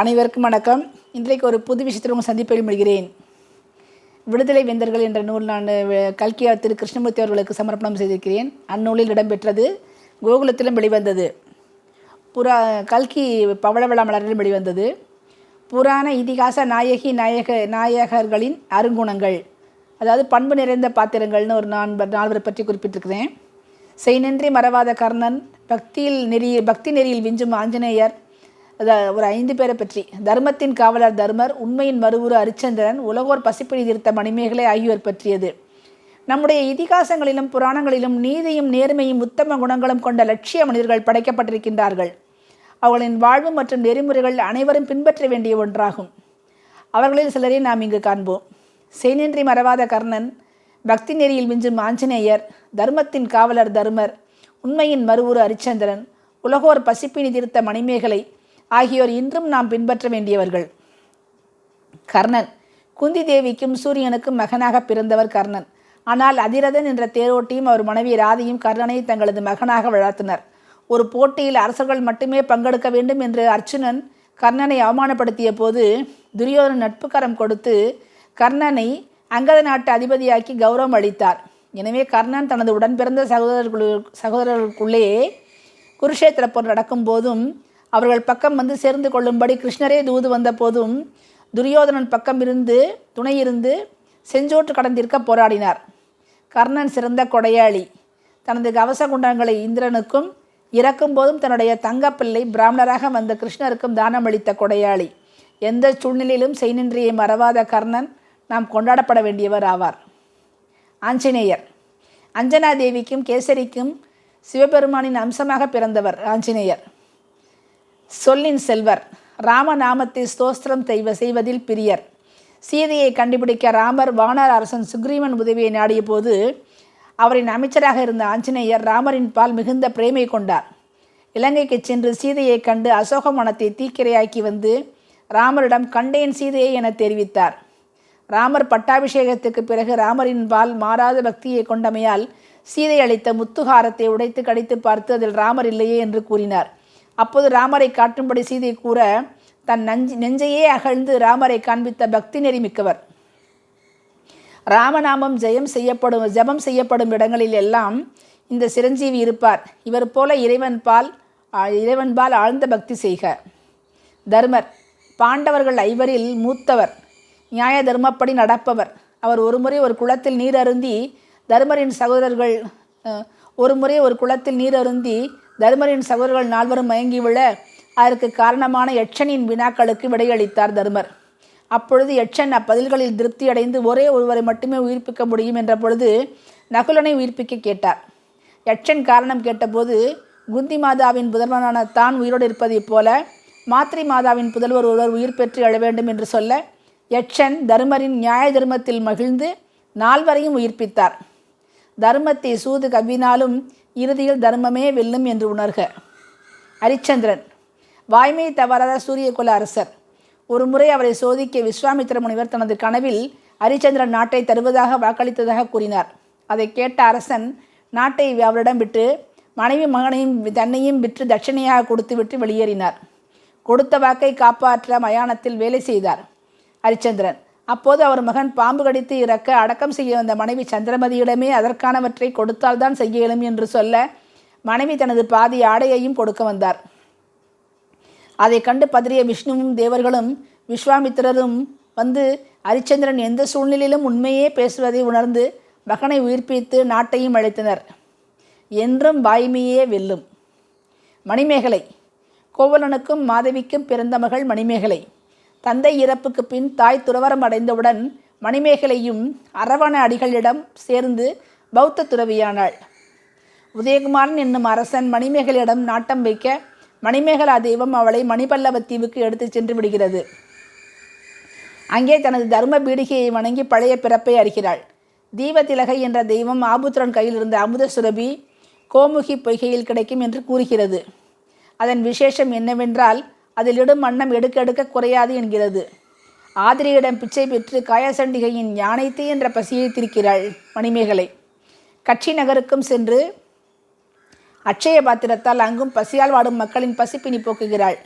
அனைவருக்கும் வணக்கம். இன்றைக்கு ஒரு புது விஷயத்தில் உங்கள் சந்திப்பில் முடிகிறேன் விடுதலை வேந்தர்கள் என்ற நூல் நான் கல்கியா திரு கிருஷ்ணமூர்த்தி அவர்களுக்கு சமர்ப்பணம் செய்திருக்கிறேன். அந்நூலில் இடம்பெற்றது கோகுலத்திலும் வெளிவந்தது. புறா கல்கி பவளவள மலரிலும் வெளிவந்தது. புராண இதிகாச நாயகி நாயக நாயகர்களின் அருங்குணங்கள். அதாவது பண்பு நிறைந்த பாத்திரங்கள்னு ஒரு நான் நால்வரை பற்றி குறிப்பிட்டிருக்கிறேன். செய்நின்றி மறவாத கர்ணன் பக்தியில் நெறி பக்தி நெறியில் விஞ்சும் ஆஞ்சநேயர் ஒரு ஐந்து பேரை பற்றி. தர்மத்தின் காவலர் தர்மர் உண்மையின் மறுவுரு அரிச்சந்திரன் உலகோர் பசிப்பிடி தீர்த்த மணிமேகலை ஆகியோர் பற்றியது. நம்முடைய இதிகாசங்களிலும் புராணங்களிலும் நீதியும் நேர்மையும் உத்தம குணங்களும் கொண்ட லட்சிய மனிதர்கள் படைக்கப்பட்டிருக்கின்றார்கள். அவர்களின் வாழ்வு மற்றும் நெறிமுறைகள் அனைவரும் பின்பற்ற வேண்டிய ஒன்றாகும். அவர்களில் சிலரை நாம் இங்கு காண்போம். செய்நின்றி மறவாத கர்ணன் பக்தி நெறியில் மிஞ்சும் ஆஞ்சநேயர் தர்மத்தின் காவலர் தர்மர் உண்மையின் மறுவுரு அரிச்சந்திரன் உலகோர் பசிப்பினி தீர்த்த மணிமேகலை ஆகியோர் இன்றும் நாம் பின்பற்ற வேண்டியவர்கள். கர்ணன். குந்தி தேவிக்கும் சூரியனுக்கும் மகனாக பிறந்தவர் கர்ணன். ஆனால் அதிரதன் என்ற தேரோட்டியும் அவர் மனைவி ராதியும் கர்ணனை தங்களது மகனாக வளர்த்தனர். ஒரு போட்டியில் அரசர்கள் மட்டுமே பங்கெடுக்க வேண்டும் என்று அர்ச்சுனன் கர்ணனை அவமானப்படுத்திய போது துரியோதனன் நட்புக்கரம் கொடுத்து கர்ணனை அங்கத நாட்டு அதிபதியாக்கி கௌரவம் அளித்தார். எனவே கர்ணன் தனது உடன்பிறந்த சகோதரர்களு சகோதரர்களுக்குள்ளே குருஷேத்திர போர் நடக்கும் போதும் அவர்கள் பக்கம் வந்து சேர்ந்து கொள்ளும்படி கிருஷ்ணரே தூது வந்த போதும் துரியோதனன் பக்கம் இருந்து துணையிருந்து செஞ்சோற்று கடந்திருக்க போராடினார். கர்ணன் சிறந்த கொடையாளி. தனது கவச குண்டங்களை இந்திரனுக்கும் இறக்கும் போதும் தன்னுடைய தங்கப்பிள்ளை பிராமணராக வந்த கிருஷ்ணருக்கும் தானம் அளித்த கொடையாளி. எந்த சூழ்நிலையிலும் செய்நின்றியை மறவாத கர்ணன் நாம் கொண்டாடப்பட வேண்டியவர் ஆவார். ஆஞ்சநேயர். அஞ்சனா தேவிக்கும் கேசரிக்கும் சிவபெருமானின் அம்சமாக பிறந்தவர் ஆஞ்சநேயர். சொல்லின் செல்வர் ராமநாமத்தை ஸ்தோஸ்திரம் தெய்வ செய்வதில் பிரியர். சீதையை கண்டுபிடிக்க ராமர் வானர் அரசன் சுக்ரீவன் உதவியை நாடிய போது அவரின் அமைச்சராக இருந்த ஆஞ்சநேயர் ராமரின் பால் மிகுந்த பிரேமை கொண்டார். இலங்கைக்கு சென்று சீதையை கண்டு அசோகவனத்தை தீக்கிரையாக்கி வந்து ராமரிடம் கண்டேன் சீதையை என தெரிவித்தார். ராமர் பட்டாபிஷேகத்துக்கு பிறகு ராமரின் பால் மாறாத பக்தியை கொண்டமையால் சீதை அளித்த முத்துகாரத்தை உடைத்து கடித்து பார்த்து அதில் ராமர் இல்லையே என்று கூறினார். அப்போது ராமரை காட்டும்படி சீதை கூற தன் நஞ்சு நெஞ்சையே அகழ்ந்து ராமரை காண்பித்த பக்தி நெறி மிக்கவர் ராமநாமம் ஜெயம் செய்யப்படும் ஜெபம் செய்யப்படும் இடங்களில் எல்லாம் இந்த சிரஞ்சீவி இருப்பார். இவர் போல இறைவன் பால் இறைவன் பால் ஆழ்ந்த பக்தி செய்க. தர்மர் பாண்டவர்கள் ஐவரில் மூத்தவர் நியாய தர்மப்படி நடப்பவர். அவர் ஒருமுறை ஒரு குளத்தில் நீர் அருந்தி தர்மரின் சகோதரர்கள் ஒருமுறை ஒரு குளத்தில் நீர் அருந்தி தர்மரின் சகோதரர்கள் நால்வரும் மயங்கி விழ அதற்கு காரணமான யட்சனின் வினாக்களுக்கு விடையளித்தார் தர்மர். அப்பொழுது யட்சன் அப்பதில்களில் திருப்தியடைந்து ஒரே ஒருவரை மட்டுமே உயிர்ப்பிக்க முடியும் என்ற பொழுது நகுலனை உயிர்ப்பிக்க கேட்டார். யட்சன் காரணம் கேட்டபோது குந்தி மாதாவின் புதல்வனான தான் உயிரோடு இருப்பதைப் போல மாத்ரி மாதாவின் புதல்வர் ஒருவர் உயிர் பெற்று எழ வேண்டும் என்று சொல்ல யட்சன் தருமரின் நியாய தர்மத்தில் மகிழ்ந்து நால்வரையும் உயிர்ப்பித்தார். தர்மத்தை சூது கவ்வினாலும் இறுதியில் தர்மமே வெல்லும் என்று உணர்க. ஹரிச்சந்திரன் வாய்மை தவறாத சூரியகுல அரசர். ஒரு முறை அவரை சோதிக்க விஸ்வாமித்திர முனிவர் தனது கனவில் ஹரிச்சந்திரன் நாட்டை தருவதாக வாக்களித்ததாக கூறினார். அதை கேட்ட அரசன் நாட்டை அவரிடம் விட்டு மனைவி மகனையும் தன்னையும் விற்று தட்சணையாக கொடுத்துவிட்டு வெளியேறினார். கொடுத்த வாக்கை காப்பாற்ற மயானத்தில் வேலை செய்தார் ஹரிச்சந்திரன். அப்போது அவர் மகன் பாம்பு கடித்து இறக்க அடக்கம் செய்ய வந்த மனைவி சந்திரமதியிடமே அதற்கானவற்றை கொடுத்தால்தான் செய்ய இயலும் என்று சொல்ல மனைவி தனது பாதி ஆடையையும் கொடுக்க வந்தார். அதை கண்டு பதறிய விஷ்ணுவும் தேவர்களும் விஸ்வாமித்திரரும் வந்து ஹரிச்சந்திரன் எந்த சூழ்நிலையிலும் உண்மையே பேசுவதை உணர்ந்து மகனை உயிர்ப்பித்து நாட்டையும் அழைத்தனர். என்றும் வாய்மையே வெல்லும். மணிமேகலை. கோவலனுக்கும் மாதவிக்கும் பிறந்த மகள் மணிமேகலை. தந்தை இறப்புக்கு பின் தாய் துறவரம் அடைந்தவுடன் மணிமேகலையும் அரவண அடிகளிடம் சேர்ந்து பௌத்த துறவியானாள். உதயகுமாரன் என்னும் அரசன் மணிமேகலையிடம் நாட்டம் வைக்க மணிமேகலா தெய்வம் அவளை மணிபல்லவ தீவுக்கு எடுத்துச் சென்று விடுகிறது. அங்கே தனது தர்ம பீடிகையை வணங்கி பழைய பிறப்பை அறிகிறாள். தீபதிலகை என்ற தெய்வம் ஆபுத்திரன் கையில் இருந்த அமுத சுரபி கோமுகி பொய்கையில் கிடைக்கும் என்று கூறுகிறது. அதன் விசேஷம் என்னவென்றால் அதில் இடும் வண்ணம் எடுக்க எடுக்க குறையாது என்கிறது. ஆதிரியிடம் பிச்சை பெற்று காயசண்டிகையின் யானைத்து என்ற பசியை திரிக்கிறாள் மணிமேகலை. கட்சி நகருக்கும் சென்று அட்சய பாத்திரத்தால் அங்கும் பசியால் வாடும் மக்களின் பசிப்பினி போக்குகிறாள்.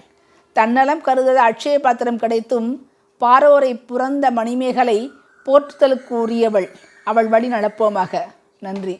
தன்னலம் கருதாத அட்சய பாத்திரம் கிடைத்தும் பாரோரை புறந்த மணிமேகலை போற்றுதலுக்கு உரியவள். அவள் வழி நடப்போமாக. நன்றி.